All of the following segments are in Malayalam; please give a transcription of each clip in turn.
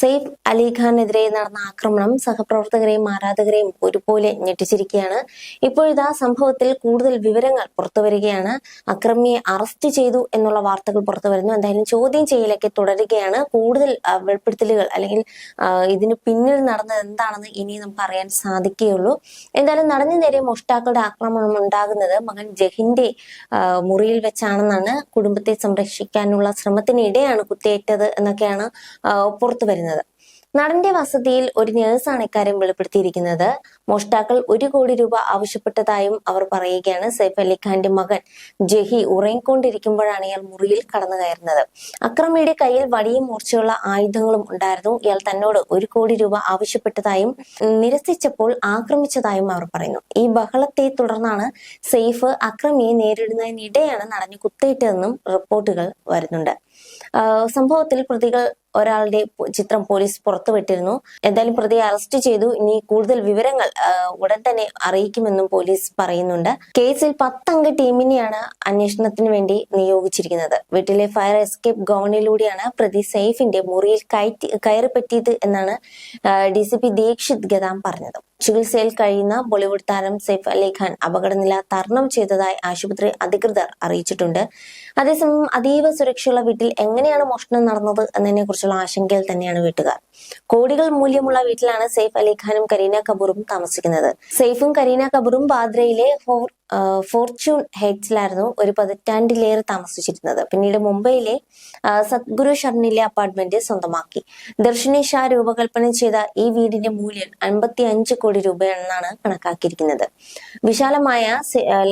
സെയ്ഫ് അലിഖാനെതിരെ നടന്ന ആക്രമണം സഹപ്രവർത്തകരെയും ആരാധകരെയും ഒരുപോലെ ഞെട്ടിച്ചിരിക്കുകയാണ്. ഇപ്പോഴിതാ സംഭവത്തിൽ കൂടുതൽ വിവരങ്ങൾ പുറത്തുവരികയാണ്. അക്രമിയെ അറസ്റ്റ് ചെയ്തു എന്നുള്ള വാർത്തകൾ പുറത്തു വരുന്നു എന്തായാലും ചോദ്യം ചെയ്യലൊക്കെ തുടരുകയാണ്. കൂടുതൽ വെളിപ്പെടുത്തലുകൾ അല്ലെങ്കിൽ ഇതിന് പിന്നിൽ നടന്നത് എന്താണെന്ന് ഇനി നമുക്ക് അറിയാൻ സാധിക്കുകയുള്ളൂ. എന്തായാലും നടഞ്ഞു നേരെ മോഷ്ടാക്കളുടെ ആക്രമണം ഉണ്ടാകുന്നത് മകൻ ജഹിന്റെ മുറിയിൽ വെച്ചാണെന്നാണ് കുടുംബത്തെ സംരക്ഷിക്കാനുള്ള ശ്രമത്തിനിടെയാണ് കുത്തേറ്റത് എന്നൊക്കെയാണ് പുറത്തു വരുന്നത് നടന്റെ വസതിയിൽ ഒരു നേഴ്സാണ് ഇക്കാര്യം വെളിപ്പെടുത്തിയിരിക്കുന്നത്. മോഷ്ടാക്കൾ ഒരു കോടി രൂപ ആവശ്യപ്പെട്ടതായും അവർ പറയുകയാണ് സൈഫ് അലി ഖാന്റെ മകൻ. ജഹി ഉറങ്ങിക്കൊണ്ടിരിക്കുമ്പോഴാണ് ഇയാൾ മുറിയിൽ കടന്നു കയറുന്നത്. അക്രമിയുടെ കയ്യിൽ വടിയും മൂർച്ചയുള്ള ആയുധങ്ങളും ഉണ്ടായിരുന്നു. ഇയാൾ തന്നോട് ഒരു കോടി രൂപ ആവശ്യപ്പെട്ടതായും നിരസിച്ചപ്പോൾ ആക്രമിച്ചതായും അവർ പറയുന്നു. ഈ ബഹളത്തെ തുടർന്നാണ് സെയ്ഫ് അക്രമിയെ നേരിടുന്നതിനിടെയാണ് നടഞ്ഞു കുത്തേറ്റതെന്നും റിപ്പോർട്ടുകൾ വരുന്നുണ്ട്. സംഭവത്തിൽ പ്രതികൾ ഒരാളുടെ ചിത്രം പോലീസ് പുറത്തുവിട്ടിരുന്നു. എന്തായാലും പ്രതിയെ അറസ്റ്റ് ചെയ്തു. ഇനി കൂടുതൽ വിവരങ്ങൾ ഉടൻ തന്നെ അറിയിക്കുമെന്നും പോലീസ് പറയുന്നുണ്ട്. കേസിൽ പത്തംഗ ടീമിനെയാണ് അന്വേഷണത്തിന് വേണ്ടി നിയോഗിച്ചിരിക്കുന്നത്. വീട്ടിലെ ഫയർ എസ്കേപ്പ് ഗോണിലൂടെയാണ് പ്രതി സെയ്ഫിന്റെ മുറിയിൽ കയറി പറ്റിയത് എന്നാണ് D C P Dikshit Gedam പറഞ്ഞത്. ചികിത്സയിൽ കഴിയുന്ന ബോളിവുഡ് താരം സെയ്ഫ് അലി ഖാൻ അപകടനില തരണം ചെയ്തതായി ആശുപത്രി അധികൃതർ അറിയിച്ചിട്ടുണ്ട്. അതേസമയം അതീവ സുരക്ഷയുള്ള വീട്ടിൽ എങ്ങനെയാണ് മോഷണം നടന്നത് എന്നതിനെ കുറിച്ചുള്ള ആശങ്കയിൽ തന്നെയാണ് വീട്ടുകാർ. കോടികൾ മൂല്യമുള്ള വീട്ടിലാണ് സെയ്ഫ് അലി ഖാനും കരീന കപൂറും താമസിക്കുന്നത്. സെയ്ഫും കരീന കപൂറും ബാദ്രയിലെ ഫോർച്യൂൺ ഹെയ്റ്റ്സിലായിരുന്നു ഒരു പതിറ്റാണ്ടിലേറെ താമസിച്ചിരുന്നത്. പിന്നീട് മുംബൈയിലെ സദ്ഗുരു ഷർണിലെ അപ്പാർട്ട്മെന്റ് സ്വന്തമാക്കി. ദർശിനി ഷാ രൂപകൽപ്പന ചെയ്ത ഈ വീടിന്റെ മൂല്യം അൻപത്തി അഞ്ച് കോടി രൂപയാണെന്നാണ് കണക്കാക്കിയിരിക്കുന്നത്. വിശാലമായ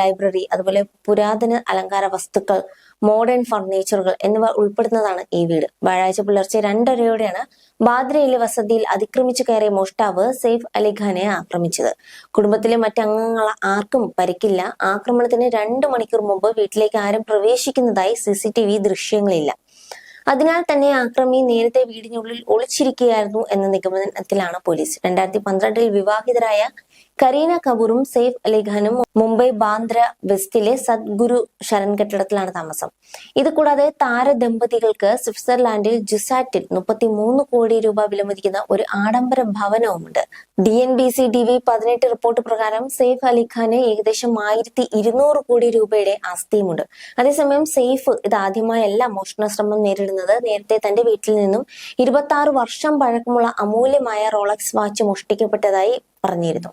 ലൈബ്രറി അതുപോലെ പുരാതന അലങ്കാര വസ്തുക്കൾ മോഡേൺ ഫർണിച്ചറുകൾ എന്നിവ ഉൾപ്പെടുന്നതാണ് ഈ വീട്. വ്യാഴാഴ്ച പുലർച്ചെ രണ്ടരയോടെയാണ് ബാദ്രയിലെ വസതിയിൽ അതിക്രമിച്ചു കയറിയ മോഷ്ടാവ് സെയ്ഫ് അലിഖാനെ ആക്രമിച്ചത്. കുടുംബത്തിലെ മറ്റംഗങ്ങൾ ആർക്കും പരിക്കില്ല. ആക്രമണത്തിന് രണ്ടു മണിക്കൂർ മുമ്പ് വീട്ടിലേക്ക് ആരും പ്രവേശിക്കുന്നതായി സി സി ടി വി ദൃശ്യങ്ങളില്ല. അതിനാൽ തന്നെ ആക്രമി നേരത്തെ വീടിനുള്ളിൽ ഒളിച്ചിരിക്കുകയായിരുന്നു എന്ന നിഗമനത്തിലാണ് പോലീസ്. രണ്ടായിരത്തി പന്ത്രണ്ടിൽ വിവാഹിതരായ കരീന കപൂറും സെയ്ഫ് അലിഖാനും മുംബൈ ബാന്ദ്ര വെസ്റ്റിലെ സദ്ഗുരു ശരൺ കെട്ടിടത്തിലാണ് താമസം. ഇത് കൂടാതെ താരദമ്പതികൾക്ക് സ്വിറ്റ്സർലാൻഡിൽ ജുസാറ്റിൽ മുപ്പത്തി മൂന്ന് കോടി രൂപ വിലമതിക്കുന്ന ഒരു ആഡംബര ഭവനവുമുണ്ട്. D N B C T V പതിനെട്ട് റിപ്പോർട്ട് പ്രകാരം സെയ്ഫ് അലിഖാന് ഏകദേശം ആയിരത്തി ഇരുന്നൂറ് കോടി രൂപയുടെ ആസ്തിയുമുണ്ട്. അതേസമയം സെയ്ഫ് ഇത് ആദ്യമായല്ല മോഷണ ശ്രമം നേരിടുന്നത്. നേരത്തെ തന്റെ വീട്ടിൽ നിന്നും ഇരുപത്തി വർഷം പഴക്കമുള്ള അമൂല്യമായ റോളക്സ് വാച്ച് മോഷ്ടിക്കപ്പെട്ടതായി പറഞ്ഞിരുന്നു.